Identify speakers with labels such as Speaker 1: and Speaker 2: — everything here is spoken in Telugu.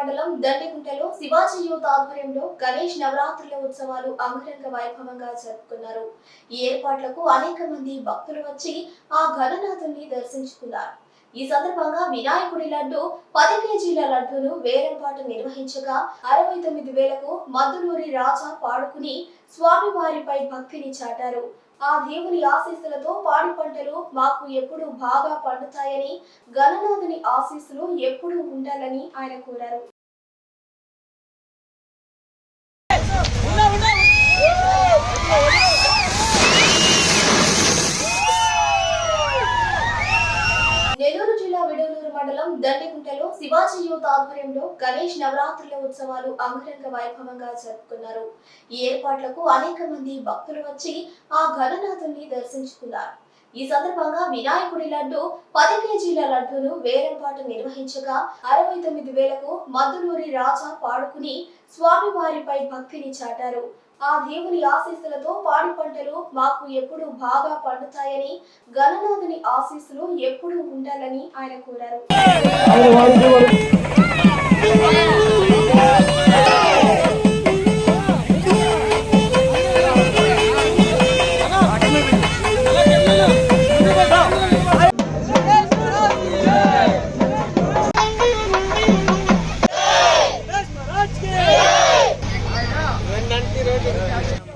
Speaker 1: మండలం దండిగుంటలో శివాజీ యూత్ ఆధ్వర్యంలో గణేష్ నవరాత్రుల ఉత్సవాలు అంగరంగ వైభవంగా జరుపుకున్నారు. ఈ ఏర్పాట్లకు అనేక మంది భక్తులు వచ్చి ఆ గణనాథుని దర్శించుకున్నారు. ఈ సందర్భంగా వినాయకుడి లడ్డు పది కేజీల లడ్డును వేలంపాటు నిర్వహించగా అరవై తొమ్మిది వేలకు మద్దులూరి రాజా పాడుకుని స్వామివారిపై భక్తిని చాటారు. ఆ దేవుని ఆశీస్సులతో పాడి పంటలు మాకు ఎప్పుడు బాగా పండుతాయని గణనాథుని ఆశీస్సులు ఎప్పుడూ ఉండాలని ఆయన కోరారు. మండలం దండిగుంటలో శివాజీ యూత్ ఆధ్వర్యంలో గణేష్ నవరాత్రుల ఉత్సవాలు అంగరంగ వైభవంగా జరుపుకున్నారు. ఈ ఏర్పాట్లకు అనేక మంది భక్తులు వచ్చి ఆ గణనాథుని దర్శించుకున్నారు. ఈ సందర్భంగా వినాయకుడి లడ్డు పది కేజీల లడ్డును వేలంపాటు నిర్వహించగా అరవై తొమ్మిది వేలకు మద్దులూరి రాజా పాడుకుని స్వామివారిపై భక్తిని చాటారు. ఆ దేవుని ఆశీస్సులతో పాడి పంటలు మాకు ఎప్పుడు బాగా పండుతాయని గణనాథుని ఆశీస్సులు ఎప్పుడూ ఉండాలని ఆయన కోరారు.
Speaker 2: Thank you.